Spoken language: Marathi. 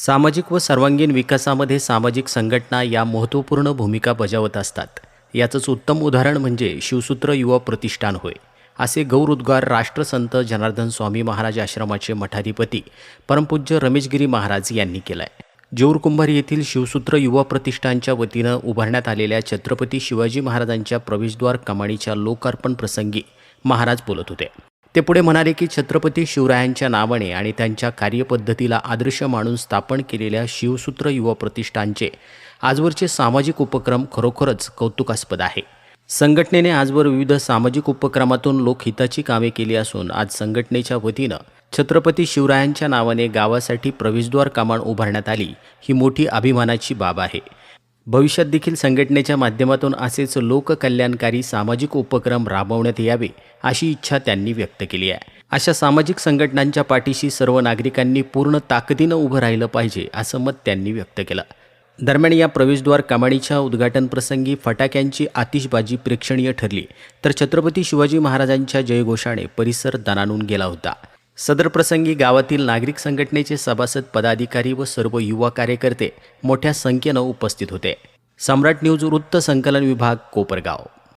सामाजिक व सर्वांगीण विकासामध्ये सामाजिक संघटना या महत्त्वपूर्ण भूमिका बजावत असतात. याचंच उत्तम उदाहरण म्हणजे शिवसूत्र युवा प्रतिष्ठान होय. असे गौर राष्ट्रसंत जनार्दन स्वामी महाराज आश्रमाचे मठाधिपती परमपूज्य रमेशगिरी महाराज यांनी केला आहे जेऊर कुंभारी येथील शिवसूत्र युवा प्रतिष्ठानच्या वतीनं उभारण्यात आलेल्या छत्रपती शिवाजी महाराजांच्या प्रवेशद्वार कमाणीच्या लोकार्पण प्रसंगी महाराज बोलत होते. ते पुढे म्हणाले की छत्रपती शिवरायांच्या नावाने आणि त्यांच्या कार्यपद्धतीला आदर्श मानून स्थापन केलेल्या शिवसूत्र युवा प्रतिष्ठानचे आजवरचे सामाजिक उपक्रम खरोखरच कौतुकास्पद आहे. संघटनेने आजवर विविध सामाजिक उपक्रमातून लोकहिताची कामे केली असून आज संघटनेच्या वतीनं छत्रपती शिवरायांच्या नावाने गावासाठी प्रवेशद्वार कमान उभारण्यात आली ही मोठी अभिमानाची बाब आहे. भविष्यात देखील संघटनेच्या माध्यमातून असेच लोककल्याणकारी सामाजिक उपक्रम राबवण्यात यावे अशी इच्छा त्यांनी व्यक्त केली आहे. अशा सामाजिक संघटनांच्या पाठीशी सर्व नागरिकांनी पूर्ण ताकदीनं उभं राहिलं पाहिजे असं मत त्यांनी व्यक्त केलं. दरम्यान या प्रवेशद्वार कमाणीच्या उद्घाटनप्रसंगी फटाक्यांची आतिषबाजी प्रेक्षणीय ठरली तर छत्रपती शिवाजी महाराजांच्या जयघोषाने परिसर दणानून गेला होता. सदरप्रसंगी गावातील नागरिक संघटनेचे सभासद पदाधिकारी व सर्व युवा कार्यकर्ते मोठ्या संख्येनं उपस्थित होते. सम्राट न्यूज वृत्त संकलन विभाग कोपरगाव.